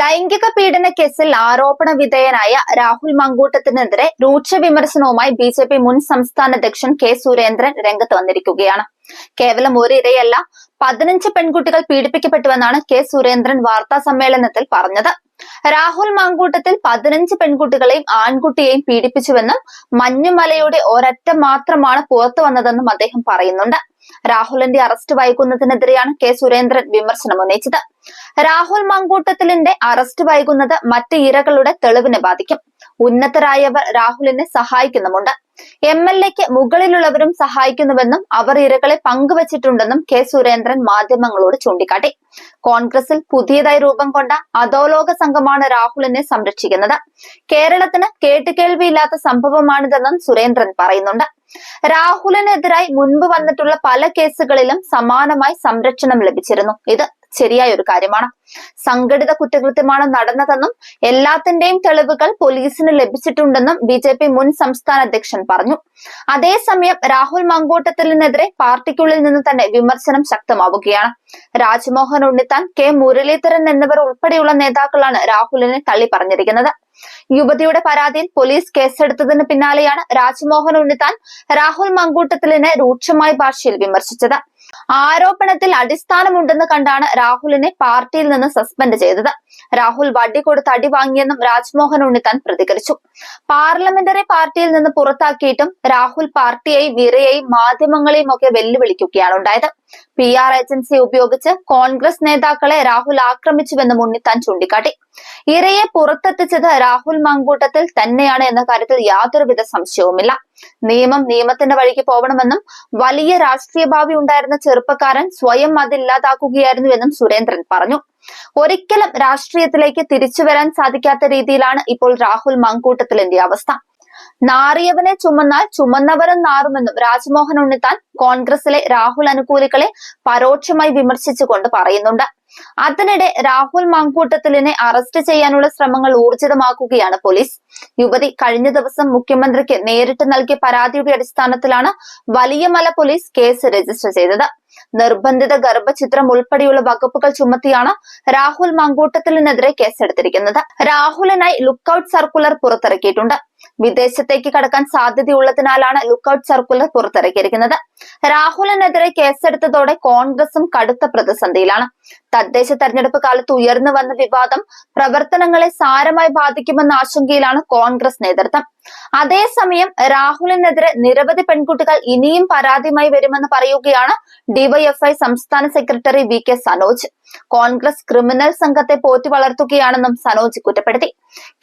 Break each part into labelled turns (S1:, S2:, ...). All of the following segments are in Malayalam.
S1: ലൈംഗിക പീഡന കേസിൽ ആരോപണ വിധേയനായ രാഹുൽ മങ്കൂട്ടത്തിനെതിരെ രൂക്ഷ വിമർശനവുമായി ബി ജെ പി മുൻ സംസ്ഥാന അധ്യക്ഷൻ കെ സുരേന്ദ്രൻ രംഗത്ത് വന്നിരിക്കുകയാണ്. കേവലം ഒരു പതിനഞ്ച് പെൺകുട്ടികൾ പീഡിപ്പിക്കപ്പെട്ടുവെന്നാണ് കെ സുരേന്ദ്രൻ വാർത്താ സമ്മേളനത്തിൽ പറഞ്ഞത്. രാഹുൽ മാങ്കൂട്ടത്തിൽ പതിനഞ്ച് പെൺകുട്ടികളെയും ആൺകുട്ടിയെയും പീഡിപ്പിച്ചുവെന്നും മഞ്ഞുമലയുടെ ഒരറ്റം മാത്രമാണ് പുറത്തു വന്നതെന്നും അദ്ദേഹം പറയുന്നുണ്ട്. രാഹുലിന്റെ അറസ്റ്റ് വൈകുന്നതിനെതിരെയാണ് കെ സുരേന്ദ്രൻ വിമർശനം ഉന്നയിച്ചത്. രാഹുൽ മങ്കൂട്ടത്തിലിന്റെ അറസ്റ്റ് വൈകുന്നത് മറ്റ് ഇരകളുടെ തെളിവിനെ ബാധിക്കും. ഉന്നതരായവർ രാഹുലിനെ സഹായിക്കുന്നുമുണ്ട്. എം എൽ എക്ക് മുകളിലുള്ളവരും സഹായിക്കുന്നുവെന്നും അവർ ഇരകളെ പങ്കുവച്ചിട്ടുണ്ടെന്നും കെ സുരേന്ദ്രൻ മാധ്യമങ്ങളോട് ചൂണ്ടിക്കാട്ടി. കോൺഗ്രസിൽ പുതിയതായി രൂപം കൊണ്ട അധോലോക സംഘമാണ് രാഹുലിനെ സംരക്ഷിക്കുന്നത്. കേരളത്തിന് കേട്ടുകേൾവിയില്ലാത്ത സംഭവമാണിതെന്നും സുരേന്ദ്രൻ പറയുന്നുണ്ട്. രാഹുലിനെതിരായി മുൻപ് വന്നിട്ടുള്ള പല കേസുകളിലും സമാനമായി സംരക്ഷണം ലഭിച്ചിരുന്നു ഇത്. ശരിയായ ഒരു കാര്യമാണ്. സംഘടിത കുറ്റകൃത്യമാണ് നടന്നതെന്നും എല്ലാത്തിന്റെയും തെളിവുകൾ പോലീസിന് ലഭിച്ചിട്ടുണ്ടെന്നും ബി ജെ പി മുൻ സംസ്ഥാന അധ്യക്ഷൻ പറഞ്ഞു. അതേസമയം രാഹുൽ മങ്കോട്ടത്തിനെതിരെ പാർട്ടിക്കുള്ളിൽ നിന്ന് തന്നെ വിമർശനം ശക്തമാവുകയാണ്. രാജ്മോഹൻ ഉണ്ണിത്താൻ കെ മുരളീധരൻ എന്നിവർ ഉൾപ്പെടെയുള്ള നേതാക്കളാണ് രാഹുലിനെ തള്ളി പറഞ്ഞിരിക്കുന്നത്. യുവതിയുടെ പരാതിയിൽ പോലീസ് കേസെടുത്തതിന് പിന്നാലെയാണ് രാജ്മോഹൻ ഉണ്ണിത്താൻ രാഹുൽ മങ്കൂട്ടത്തിലിനെ രൂക്ഷമായ ഭാഷയിൽ വിമർശിച്ചത്. ആരോപണത്തിൽ അടിസ്ഥാനമുണ്ടെന്ന് കണ്ടാണ് രാഹുലിനെ പാർട്ടിയിൽ നിന്ന് സസ്പെൻഡ് ചെയ്തത്. രാഹുൽ വടി കൊടുത്ത് അടി വാങ്ങിയെന്നും രാജ്മോഹൻ ഉണ്ണിത്താൻ പ്രതികരിച്ചു. പാർലമെന്ററി പാർട്ടിയിൽ നിന്ന് പുറത്താക്കിയിട്ടും രാഹുൽ പാർട്ടിയെയും ഇറയെയും മാധ്യമങ്ങളെയും ഒക്കെ വെല്ലുവിളിക്കുകയാണ് ഉണ്ടായത്. പി ആർ ഏജൻസി ഉപയോഗിച്ച് കോൺഗ്രസ് നേതാക്കളെ രാഹുൽ ആക്രമിച്ചുവെന്നും ഉണ്ണിത്താൻ ചൂണ്ടിക്കാട്ടി. ഇരയെ പുറത്തെത്തിച്ചത് രാഹുൽ മങ്കൂട്ടത്തിൽ തന്നെയാണ് എന്ന കാര്യത്തിൽ യാതൊരുവിധ സംശയവുമില്ല. നിയമം നിയമത്തിന്റെ വഴിക്ക് പോകണമെന്നും വലിയ രാഷ്ട്രീയ ഭാവി ഉണ്ടായിരുന്ന ചെറുപ്പക്കാരൻ സ്വയം അതില്ലാതാക്കുകയായിരുന്നു എന്നും സുരേന്ദ്രൻ പറഞ്ഞു. ഒരിക്കലും രാഷ്ട്രീയത്തിലേക്ക് തിരിച്ചു വരാൻ സാധിക്കാത്ത രീതിയിലാണ് ഇപ്പോൾ രാഹുൽ മങ്കൂട്ടത്തിലിന്റെ അവസ്ഥ. നാറിയവനെ ചുമന്നാൽ ചുമന്നവരും നാറുമെന്നും രാജ്മോഹൻ ഉണ്ണിത്താൻ കോൺഗ്രസിലെ രാഹുൽ അനുകൂലികളെ പരോക്ഷമായി വിമർശിച്ചുകൊണ്ട് പറയുന്നുണ്ട്. അതിനിടെ രാഹുൽ മാങ്കൂട്ടത്തിലിനെ അറസ്റ്റ് ചെയ്യാനുള്ള ശ്രമങ്ങൾ ഊർജിതമാക്കുകയാണ് പോലീസ്. യുവതി കഴിഞ്ഞ ദിവസം മുഖ്യമന്ത്രിക്ക് നേരിട്ട് നൽകിയ പരാതിയുടെ അടിസ്ഥാനത്തിലാണ് വലിയമല പോലീസ് കേസ് രജിസ്റ്റർ ചെയ്തത്. നിർബന്ധിത ഗർഭചിത്രം ഉൾപ്പെടെയുള്ള വകുപ്പുകൾ ചുമത്തിയാണ് രാഹുൽ മങ്കൂട്ടത്തിലിനെതിരെ കേസെടുത്തിരിക്കുന്നത്. രാഹുലിനായി ലുക്കൌട്ട് സർക്കുലർ പുറത്തിറക്കിയിട്ടുണ്ട്. വിദേശത്തേക്ക് കടക്കാൻ സാധ്യതയുള്ളതിനാലാണ് ലുക്കൌട്ട് സർക്കുലർ പുറത്തിറക്കിയിരിക്കുന്നത്. രാഹുലിനെതിരെ കേസെടുത്തതോടെ കോൺഗ്രസും കടുത്ത പ്രതിസന്ധിയിലാണ്. തദ്ദേശ തെരഞ്ഞെടുപ്പ് കാലത്ത് ഉയർന്നു വന്ന വിവാദം പ്രവർത്തനങ്ങളെ സാരമായി ബാധിക്കുമെന്ന ആശങ്കയിലാണ് കോൺഗ്രസ് നേതൃത്വം. അതേസമയം രാഹുലിനെതിരെ നിരവധി പെൺകുട്ടികൾ ഇനിയും പരാതിയുമായി വരുമെന്ന് പറയുകയാണ് ഡിവൈഎഫ്ഐ സംസ്ഥാന secretary V K Sanoj. Congress criminal സംഘത്തെ പോറ്റി വളർത്തുകയാണെന്നും സനോജ് കുറ്റപ്പെടുത്തി.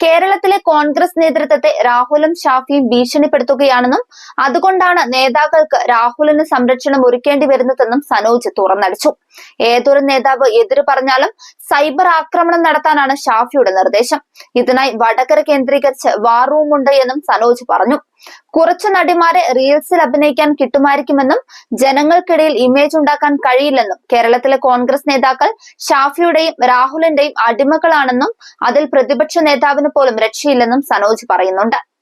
S1: കേരളത്തിലെ കോൺഗ്രസ് നേതൃത്വത്തെ രാഹുലും ഷാഫിയും ഭീഷണിപ്പെടുത്തുകയാണെന്നും അതുകൊണ്ടാണ് നേതാക്കൾക്ക് രാഹുലിന് സംരക്ഷണം ഒരുക്കേണ്ടി വരുന്നതെന്നും സനോജ് തുറന്നടിച്ചു. ഏതൊരു നേതാവ് എതിർ പറഞ്ഞാലും സൈബർ ആക്രമണം നടത്താനാണ് ഷാഫിയുടെ നിർദ്ദേശം. ഇതിനായി വടകര കേന്ദ്രീകരിച്ച് വാർ റൂമുണ്ട് എന്നും സനോജ് പറഞ്ഞു. കുറച്ചു നടിമാരെ റീൽസിൽ അഭിനയിക്കാൻ കിട്ടുമായിരിക്കുമെന്നും ജനങ്ങൾക്കിടയിൽ ഇമേജ് ഉണ്ടാക്കാൻ കഴിയില്ലെന്നും കേരളത്തിലെ കോൺഗ്രസ് നേതാക്കൾ ഷാഫിയുടെയും രാഹുലിന്റെയും അടിമകളാണെന്നും അതിൽ പ്രതിപക്ഷ നേതാവിന് പോലും രക്ഷയില്ലെന്നും സനോജ് പറയുന്നുണ്ട്.